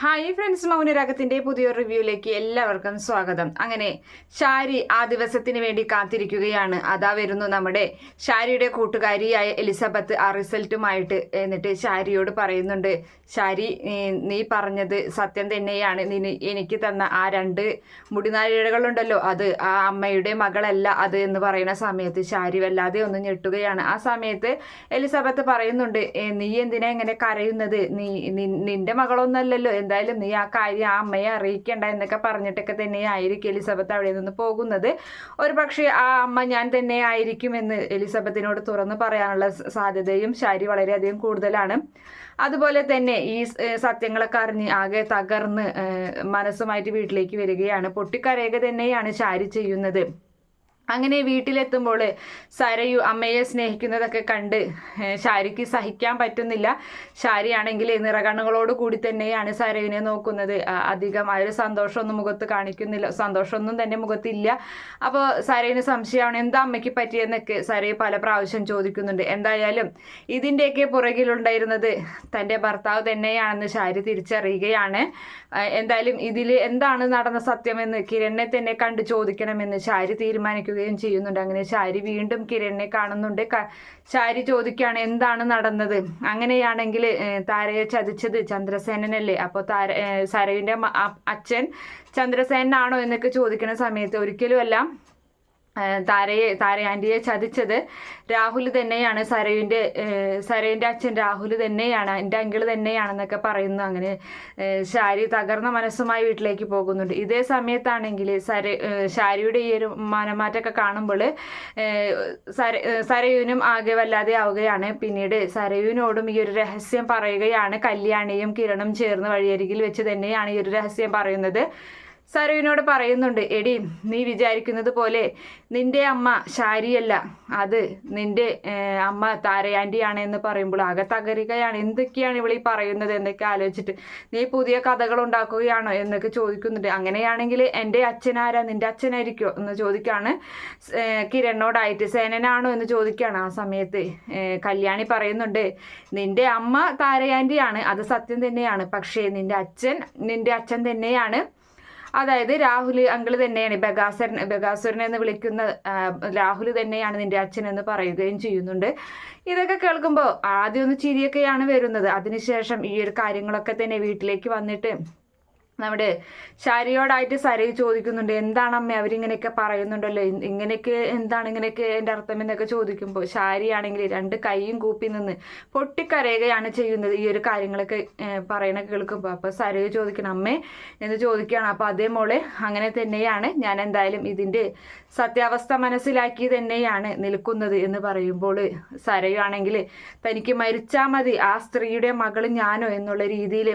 Hi friends മൗനരാഗത്തിന്റെ പുതിയൊരു റിവ്യൂയിലേക്ക് എല്ലാവർക്കും സ്വാഗതം. അങ്ങനെ ഷാരി ആ ദിവസത്തിന് വേണ്ടി കാത്തിരിക്കുകയാണ്. അതാ വരുന്നു നമ്മുടെ ഷാരിയുടെ കൂട്ടുകാരിയായ എലിസബത്ത് ആ റിസൾട്ടുമായിട്ട് എന്നിട്ട് ഷാരിയോട് പറയുന്നുണ്ട് ഷാരി നീ പറഞ്ഞത് സത്യം തന്നെയാണ്. നീ എനിക്ക് തന്ന ആ രണ്ട് മുടിനാഴികളുണ്ടല്ലോ അത് ആ അമ്മയുടെ മകളല്ല അത് എന്ന് പറയുന്ന സമയത്ത് ഷാരി വല്ലാതെ ഒന്ന് ഞെട്ടുകയാണ്. ആ സമയത്ത് എലിസബത്ത് പറയുന്നുണ്ട് നീ എന്തിനാ ഇങ്ങനെ കരയുന്നത്? നീ നിന്റെ മകളൊന്നല്ലല്ലോ എന്തായാലും നീ ആ കാര്യം ആ അമ്മയെ അറിയിക്കേണ്ട എന്നൊക്കെ പറഞ്ഞിട്ടൊക്കെ തന്നെ ആയിരിക്കും എലിസബത്ത് അവിടെ നിന്ന് പോകുന്നത്. ഒരു പക്ഷേ ആ അമ്മ ഞാൻ തന്നെ ആയിരിക്കും എന്ന് എലിസബത്തിനോട് തുറന്ന് പറയാനുള്ള സാധ്യതയും ശാരി വളരെയധികം കൂടുതലാണ്. അതുപോലെ തന്നെ ഈ സത്യങ്ങളൊക്കെ അറിഞ്ഞ് ആകെ തകർന്ന് മനസ്സുമായിട്ട് വീട്ടിലേക്ക് വരികയാണ്. പൊട്ടിക്കരയുക തന്നെയാണ് ശാരി ചെയ്യുന്നത്. അങ്ങനെ വീട്ടിലെത്തുമ്പോൾ സരയു അമ്മയെ സ്നേഹിക്കുന്നതൊക്കെ കണ്ട് ഷാരിക്ക് സഹിക്കാൻ പറ്റുന്നില്ല. ഷാരിയാണെങ്കിൽ നിറകണ്ണുകളോട് കൂടി തന്നെയാണ് സരയുവിനെ നോക്കുന്നത്. അധികം ആ ഒരു സന്തോഷമൊന്നും മുഖത്ത് കാണിക്കുന്നില്ല സന്തോഷമൊന്നും തന്നെ മുഖത്തില്ല. അപ്പോൾ സരയിന് സംശയമാണ് എന്താ അമ്മയ്ക്ക് പറ്റിയെന്നൊക്കെ സരയു പല പ്രാവശ്യം ചോദിക്കുന്നുണ്ട്. എന്തായാലും ഇതിന്റെയൊക്കെ പുറകിലുണ്ടായിരുന്നത് തന്റെ ഭർത്താവ് തന്നെയാണെന്ന് ഷാരി തിരിച്ചറിയുകയാണ്. എന്തായാലും ഇതിൽ എന്താണ് നടന്ന സത്യമെന്ന് കിരണിനെ തന്നെ കണ്ട് ചോദിക്കണമെന്ന് ഷാരി തീരുമാനിക്കുകയും ചെയ്യുന്നുണ്ട്. അങ്ങനെ ശാരി വീണ്ടും കിരണിനെ കാണുന്നുണ്ട്. ശാരി ചോദിക്കുകയാണ് എന്താണ് നടന്നത്? അങ്ങനെയാണെങ്കിൽ താരയെ ചതിച്ചത് ചന്ദ്രസേനനല്ലേ? അപ്പോൾ താര സരയുടെ അച്ഛൻ ചന്ദ്രസേനാണോ എന്നൊക്കെ ചോദിക്കുന്ന സമയത്ത് ഒരിക്കലുമല്ല താരയെ താര ആന്റിയെ ചതിച്ചത് രാഹുൽ തന്നെയാണ്. സരയുവിന്റെ സരയുന്റെ അച്ഛൻ രാഹുൽ തന്നെയാണ്. എന്റെ അങ്കിൾ തന്നെയാണെന്നൊക്കെ പറയുന്നു. അങ്ങനെ ഷാരി തകർന്ന മനസ്സുമായി വീട്ടിലേക്ക് പോകുന്നുണ്ട്. ഇതേ സമയത്താണെങ്കിൽ സര ഷാരിയുടെ ഈ ഒരു മനമാറ്റമൊക്കെ കാണുമ്പോൾ സര സരയുവിനും ആകെ വല്ലാതെ ആവുകയാണ്. പിന്നീട് സരയുവിനോടും ഈ ഒരു രഹസ്യം പറയുകയാണ്. കല്യാണിയും കിരണും ചേർന്ന് വഴിയരികിൽ വെച്ച് തന്നെയാണ് ഈ ഒരു രഹസ്യം പറയുന്നത്. സരുവിനോട് പറയുന്നുണ്ട് എടി നീ വിചാരിക്കുന്നത് പോലെ നിന്റെ അമ്മ ശാരിയല്ല. അത് നിന്റെ അമ്മ താരയാന്റിയാണ് എന്ന് പറയുമ്പോൾ ആകെ തകരുകയാണ്. എന്തൊക്കെയാണ് ഇവളീ പറയുന്നത് എന്നൊക്കെ ആലോചിച്ചിട്ട് നീ പുതിയ കഥകൾ ഉണ്ടാക്കുകയാണോ എന്നൊക്കെ ചോദിക്കുന്നുണ്ട്. അങ്ങനെയാണെങ്കിൽ എന്റെ അച്ഛനാരാ? നിന്റെ അച്ഛനായിരിക്കോ? എന്ന് ചോദിക്കുകയാണ് കിരണോടായിട്ട് സേനനാണോ? എന്ന് ചോദിക്കുകയാണ് ആ സമയത്ത്. കല്യാണി പറയുന്നുണ്ട് നിന്റെ അമ്മ താരയാന്റിയാണ് അത് സത്യം തന്നെയാണ്. പക്ഷേ നിന്റെ അച്ഛൻ നിന്റെ അച്ഛൻ തന്നെയാണ്. അതായത് രാഹുൽ അങ്കിൾ തന്നെയാണ് ബഗാസുരൻ ബഗാസുരനെ എന്ന് വിളിക്കുന്ന രാഹുൽ തന്നെയാണ് നിന്റെ അച്ഛൻ എന്ന് പറയുകയും ചെയ്യുന്നുണ്ട്. ഇതൊക്കെ കേൾക്കുമ്പോൾ ആദ്യം ഒന്ന് ചിരിയൊക്കെയാണ് വരുന്നത്. അതിനുശേഷം ഈ ഒരു കാര്യങ്ങളൊക്കെ തന്നെ വീട്ടിലേക്ക് വന്നിട്ട് നമ്മുടെ ശാരിയോടായിട്ട് സരി ചോദിക്കുന്നുണ്ട്. എന്താണ് അമ്മ അവരിങ്ങനെയൊക്കെ പറയുന്നുണ്ടല്ലോ? ഇങ്ങനെയൊക്കെ എന്താണ് ഇങ്ങനെയൊക്കെ എന്റെ അർത്ഥം എന്നൊക്കെ ചോദിക്കുമ്പോൾ ശാരിയാണെങ്കിൽ രണ്ട് കൈയും കൂപ്പി നിന്ന് പൊട്ടിക്കരയുകയാണ് ചെയ്യുന്നത് ഈ ഒരു കാര്യങ്ങളൊക്കെ പറയണ കേൾക്കുമ്പോൾ അപ്പോൾ സരയു ചോദിക്കണം അമ്മേ എന്ന് ചോദിക്കുകയാണ്. അപ്പോൾ അതേ മോളെ അങ്ങനെ തന്നെയാണ് ഞാൻ എന്തായാലും ഇതിന്റെ സത്യാവസ്ഥ മനസ്സിലാക്കി തന്നെയാണ് നിൽക്കുന്നത് എന്ന് പറയുമ്പോൾ സരയുവാണെങ്കിൽ തനിക്ക് മരിച്ചാൽ മതി. ആ സ്ത്രീയുടെ മകൾ ഞാനോ എന്നുള്ള രീതിയിൽ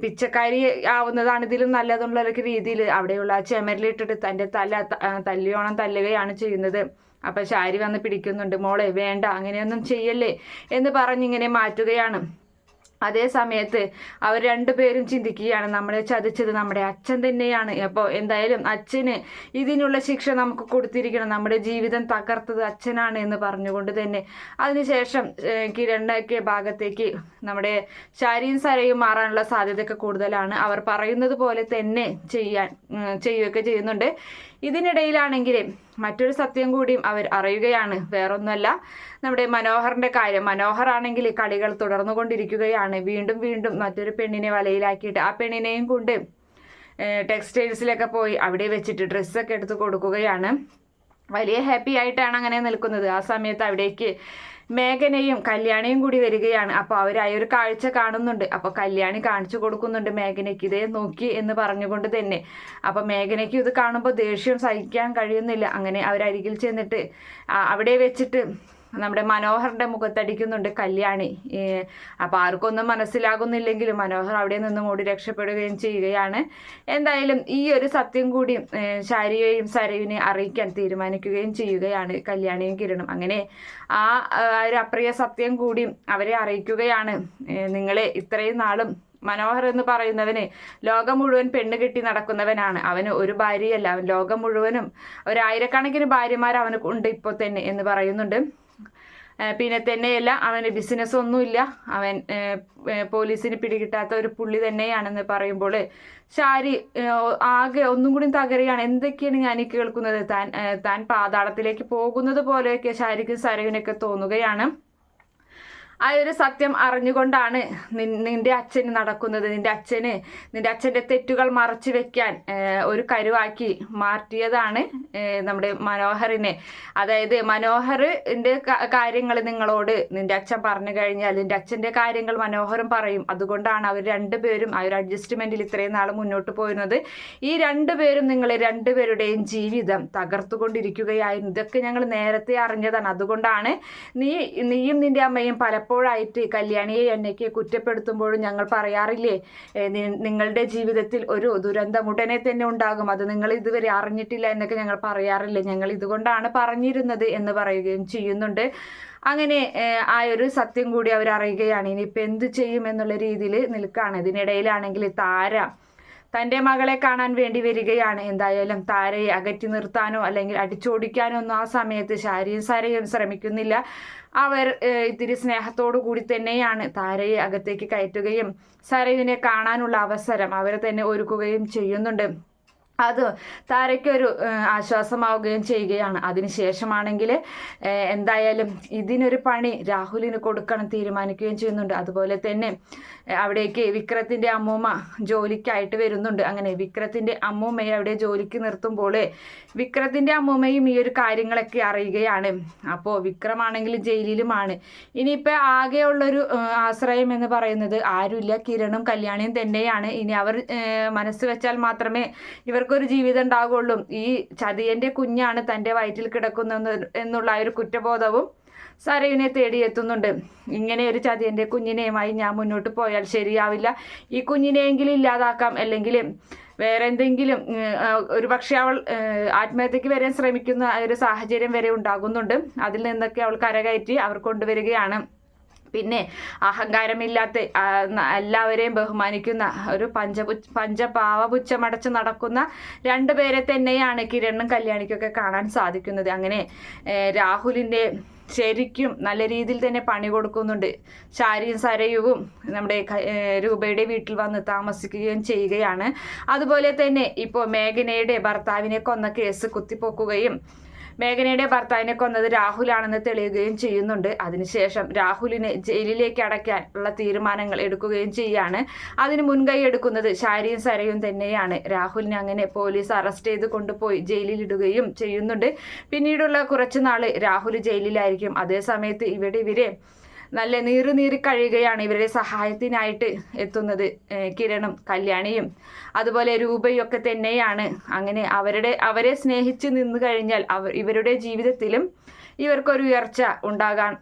പിച്ചക്കാരി ആവുന്നതാണ് ഇതിലും നല്ലതെന്നുള്ളൊരു രീതിയിൽ അവിടെയുള്ള ആ ചെമരിലിട്ടിട്ട് തന്റെ തല തല്ലിയോണം തല്ലുകയാണ് ചെയ്യുന്നത്. അപ്പം ശാരി വന്ന് പിടിക്കുന്നുണ്ട്. മോളെ വേണ്ട അങ്ങനെയൊന്നും ചെയ്യല്ലേ എന്ന് പറഞ്ഞിങ്ങനെ മാറ്റുകയാണ്. അതേ സമയത്ത് അവർ രണ്ടുപേരും ചിന്തിക്കുകയാണ് നമ്മളെ ചതിച്ചത് നമ്മുടെ അച്ഛൻ തന്നെയാണ്. അപ്പോൾ എന്തായാലും അച്ഛന് ഇതിനുള്ള ശിക്ഷ നമുക്ക് കൊടുത്തിരിക്കണം. നമ്മുടെ ജീവിതം തകർത്തത് അച്ഛനാണ് എന്ന് പറഞ്ഞുകൊണ്ട് തന്നെ അതിനുശേഷം കിരണ്ടൊക്കെ ഭാഗത്തേക്ക് നമ്മുടെ ശാരിയും സരയും മാറാനുള്ള സാധ്യതയൊക്കെ കൂടുതലാണ്. അവർ പറയുന്നത് പോലെ തന്നെ ചെയ്യാൻ ചെയ്യുകയൊക്കെ ചെയ്യുന്നുണ്ട്. ഇതിനിടയിലാണെങ്കിൽ മറ്റൊരു സത്യം കൂടിയും അവർ അറിയുകയാണ്. വേറൊന്നുമല്ല നമ്മുടെ മനോഹറിന്റെ കാര്യം. മനോഹർ ആണെങ്കിൽ കളികൾ തുടർന്നുകൊണ്ടിരിക്കുകയാണ്. വീണ്ടും വീണ്ടും മറ്റൊരു പെണ്ണിനെ വലയിലാക്കിയിട്ട് ആ പെണ്ണിനെയും കൊണ്ട് ടെക്സ്റ്റൈൽസിലൊക്കെ പോയി അവിടെ വെച്ചിട്ട് ഡ്രസ്സൊക്കെ എടുത്ത് കൊടുക്കുകയാണ്. വലിയ ഹാപ്പി ആയിട്ടാണ് അങ്ങനെ നിൽക്കുന്നത്. ആ സമയത്ത് അവിടേക്ക് മേഘനയും കല്യാണിയും കൂടി വരികയാണ്. അപ്പോൾ ആ ഒരു കാഴ്ച കാണുന്നുണ്ട്. അപ്പോൾ കല്യാണി കാണിച്ചു കൊടുക്കുന്നുണ്ട് മേഘനയ്ക്ക്. ഇതേ നോക്കി എന്ന് പറഞ്ഞുകൊണ്ട് തന്നെ. അപ്പോൾ മേഘനയ്ക്ക് ഇത് കാണുമ്പോൾ ദേഷ്യം സഹിക്കാൻ കഴിയുന്നില്ല. അങ്ങനെ അവരരികിൽ ചെന്നിട്ട് അവിടെ വെച്ചിട്ട് നമ്മുടെ മനോഹറിന്റെ മുഖത്തടിക്കുന്നുണ്ട് കല്യാണി. അപ്പോൾ അപ്പൊ ആർക്കൊന്നും മനസ്സിലാകുന്നില്ലെങ്കിലും മനോഹർ അവിടെ നിന്നും ഓടി രക്ഷപ്പെടുകയും ചെയ്യുകയാണ്. എന്തായാലും ഈ ഒരു സത്യം കൂടി ശാരിയെയും സരയുവിനെ അറിയിക്കാൻ തീരുമാനിക്കുകയും ചെയ്യുകയാണ് കല്യാണിയും കിരണും. അങ്ങനെ ആ ഒരു അപ്രിയ സത്യം കൂടി അവരെ അറിയിക്കുകയാണ്. നിങ്ങളെ ഇത്രയും നാളും മനോഹർ എന്ന് പറയുന്നവന് ലോകം മുഴുവൻ പെണ്ണ് കെട്ടി നടക്കുന്നവനാണ്. അവന് ഒരു ഭാര്യയല്ല. അവൻ ലോകം മുഴുവനും ഒരായിരക്കണക്കിന് ഭാര്യമാർ അവന് ഉണ്ട് ഇപ്പോൾ തന്നെ എന്ന് പറയുന്നുണ്ട്. പിന്നെ തന്നെയല്ല അവന് ബിസിനസ് ഒന്നുമില്ല. അവൻ പോലീസിന് പിടികിട്ടാത്ത ഒരു പുള്ളി തന്നെയാണെന്ന് പറയുമ്പോൾ ശാരി ആകെ ഒന്നും കൂടി തകരുകയാണ്. എന്തൊക്കെയാണ് ഞാൻ കേൾക്കുന്നത്? താൻ താൻ പാതാളത്തിലേക്ക് പോകുന്നത് പോലെയൊക്കെ ശാരിക്കും സരവിനൊക്കെ തോന്നുകയാണ്. ആ ഒരു സത്യം അറിഞ്ഞുകൊണ്ടാണ് നിന്റെ അച്ഛന് നടക്കുന്നത്. നിന്റെ അച്ഛന് നിന്റെ അച്ഛന്റെ തെറ്റുകൾ മറച്ചു വെക്കാൻ ഒരു കരുവാക്കി മാറ്റിയതാണ് നമ്മുടെ മനോഹറിനെ. അതായത് മനോഹറിന്റെ കാര്യങ്ങൾ നിങ്ങളോട് നിന്റെ അച്ഛൻ പറഞ്ഞു കഴിഞ്ഞാൽ നിന്റെ അച്ഛന്റെ കാര്യങ്ങൾ മനോഹരം പറയും. അതുകൊണ്ടാണ് അവർ രണ്ടുപേരും ആ ഒരു അഡ്ജസ്റ്റ്മെന്റിൽ ഇത്രയും നാൾ മുന്നോട്ട് പോയിരുന്നത്. ഈ രണ്ടുപേരും നിങ്ങൾ രണ്ടുപേരുടെയും ജീവിതം തകർത്തുകൊണ്ടിരിക്കുകയായിരുന്നു. ഇതൊക്കെ ഞങ്ങൾ നേരത്തെ അറിഞ്ഞതാണ്. അതുകൊണ്ടാണ് നീ നീയും നിന്റെ അമ്മയും പലപ്പോഴായിട്ട് കല്യാണിയെ എന്നയ്ക്ക് കുറ്റപ്പെടുത്തുമ്പോഴും ഞങ്ങൾ പറയാറില്ലേ നിങ്ങളുടെ ജീവിതത്തിൽ ഒരു ദുരന്തം ഉടനെ തന്നെ ഉണ്ടാകും. അത് നിങ്ങൾ ഇതുവരെ അറിഞ്ഞിട്ടില്ല എന്നൊക്കെ ഞങ്ങൾ പറയാറില്ലേ. ഞങ്ങൾ ഇതുകൊണ്ടാണ് പറഞ്ഞിരുന്നത് എന്ന് പറയുകയും ചെയ്യുന്നുണ്ട്. അങ്ങനെ ആ ഒരു സത്യം കൂടി അവർ അറിയുകയാണ്. ഇനിയിപ്പോൾ എന്ത് ചെയ്യും എന്നുള്ള രീതിയിൽ നിൽക്കുകയാണ്. ഇതിനിടയിലാണെങ്കിൽ താര തന്റെ മകളെ കാണാൻ വേണ്ടി വരികയാണ്. എന്തായാലും താരയെ അകറ്റി നിർത്താനോ അല്ലെങ്കിൽ അടിച്ചോടിക്കാനോ ഒന്നും ആ സമയത്ത് ശാരീരിക സാരയും ശ്രമിക്കുന്നില്ല. അവർ ഇത്തിരി സ്നേഹത്തോടു കൂടി തന്നെയാണ് താരയെ അകത്തേക്ക് കയറ്റുകയും സരയുവിനെ കാണാനുള്ള അവസരം അവരെ തന്നെ ഒരുക്കുകയും ചെയ്യുന്നുണ്ട്. അത് താരയ്ക്കൊരു ആശ്വാസമാവുകയും ചെയ്യുകയാണ്. അതിനുശേഷമാണെങ്കിൽ എന്തായാലും ഇതിനൊരു പണി രാഹുലിന് കൊടുക്കണം തീരുമാനിക്കുകയും ചെയ്യുന്നുണ്ട്. അതുപോലെ തന്നെ അവിടേക്ക് വിക്രത്തിന്റെ അമ്മൂമ്മ ജോലിക്കായിട്ട് വരുന്നുണ്ട്. അങ്ങനെ വിക്രത്തിന്റെ അമ്മൂമ്മയെ അവിടെ ജോലിക്ക് നിർത്തുമ്പോൾ വിക്രത്തിന്റെ അമ്മൂമ്മയും ഈ ഒരു കാര്യങ്ങളൊക്കെ അറിയുകയാണ്. അപ്പോൾ വിക്രമാണെങ്കിൽ ജയിലിലുമാണ്. ഇനിയിപ്പോൾ ആകെയുള്ളൊരു ആശ്രയം എന്ന് പറയുന്നത് ആരുമില്ല. കിരണും കല്യാണിയും തന്നെയാണ്. ഇനി അവർ മനസ്സ് വെച്ചാൽ മാത്രമേ ഇവർക്കൊരു ജീവിതം ഉണ്ടാകുള്ളൂ ഈ ചതിയന്റെ കുഞ്ഞാണ് തന്റെ വയറ്റിൽ കിടക്കുന്ന എന്നുള്ള ആ ഒരു കുറ്റബോധവും സരയുവിനെ തേടിയെത്തുന്നുണ്ട്. ഇങ്ങനെ ഒരു ചതിയന്റെ കുഞ്ഞിനെയുമായി ഞാൻ മുന്നോട്ട് പോയാൽ ശരിയാവില്ല. ഈ കുഞ്ഞിനെയെങ്കിലും ഇല്ലാതാക്കാം. അല്ലെങ്കിൽ വേറെ എന്തെങ്കിലും ഒരു പക്ഷേ അവൾ ആത്മഹത്യക്ക് വരാൻ ശ്രമിക്കുന്ന ഒരു സാഹചര്യം വരെ ഉണ്ടാകുന്നുണ്ട്. അതിൽ നിന്നൊക്കെ അവൾ കരകയറ്റി അവർ കൊണ്ടുവരികയാണ്. പിന്നെ അഹങ്കാരമില്ലാത്ത എല്ലാവരെയും ബഹുമാനിക്കുന്ന ഒരു പഞ്ചപു പഞ്ചപാവപുച്ഛമടച്ച് നടക്കുന്ന രണ്ടു പേരെ തന്നെയാണ് കിരണും കല്യാണിക്കൊക്കെ കാണാൻ സാധിക്കുന്നത്. അങ്ങനെ രാഹുലിന്റെ ശരിക്കും നല്ല രീതിയിൽ തന്നെ പണി കൊടുക്കുന്നുണ്ട്. ശാരിയും സരയുവും നമ്മുടെ രൂപയുടെ വീട്ടിൽ വന്ന് താമസിക്കുകയും ചെയ്യുകയാണ്. അതുപോലെ തന്നെ ഇപ്പോൾ മേഘനയുടെ ഭർത്താവിനെ കൊന്ന കേസ് കുത്തിപ്പൊക്കുകയും മേഘനയുടെ ഭർത്താവിനെ കൊന്നത് രാഹുലാണെന്ന് തെളിയുകയും ചെയ്യുന്നുണ്ട്. അതിനുശേഷം രാഹുലിനെ ജയിലിലേക്ക് അടയ്ക്കാൻ ഉള്ള തീരുമാനങ്ങൾ എടുക്കുകയും ചെയ്യാണ്. അതിന് മുൻകൈ എടുക്കുന്നത് ശാരിയും സരയും തന്നെയാണ്. രാഹുലിനെ അങ്ങനെ പോലീസ് അറസ്റ്റ് ചെയ്ത് കൊണ്ടുപോയി ജയിലിലിടുകയും ചെയ്യുന്നുണ്ട്. പിന്നീടുള്ള കുറച്ച് നാൾ രാഹുൽ ജയിലിലായിരിക്കും. അതേസമയത്ത് ഇവിടെ ഇവരെ നല്ല നീറി നീറി കഴിയുകയാണ് ഇവരുടെ സഹായത്തിനായിട്ട് എത്തുന്നത് കിരണും കല്യാണിയും. അതുപോലെ രൂപയും ഒക്കെ തന്നെയാണ്. അങ്ങനെ അവരുടെ അവരെ സ്നേഹിച്ച് നിന്ന് കഴിഞ്ഞാൽ അവർ ഇവരുടെ ജീവിതത്തിലും ഇവർക്കൊരു ഉയർച്ച ഉണ്ടാകാൻ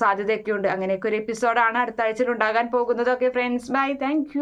സാധ്യതയൊക്കെയുണ്ട്. അങ്ങനെയൊക്കെ ഒരു എപ്പിസോഡാണ് അടുത്ത ആഴ്ചയിൽ ഉണ്ടാകാൻ പോകുന്നതൊക്കെ ഫ്രണ്ട്സ് ബൈ താങ്ക്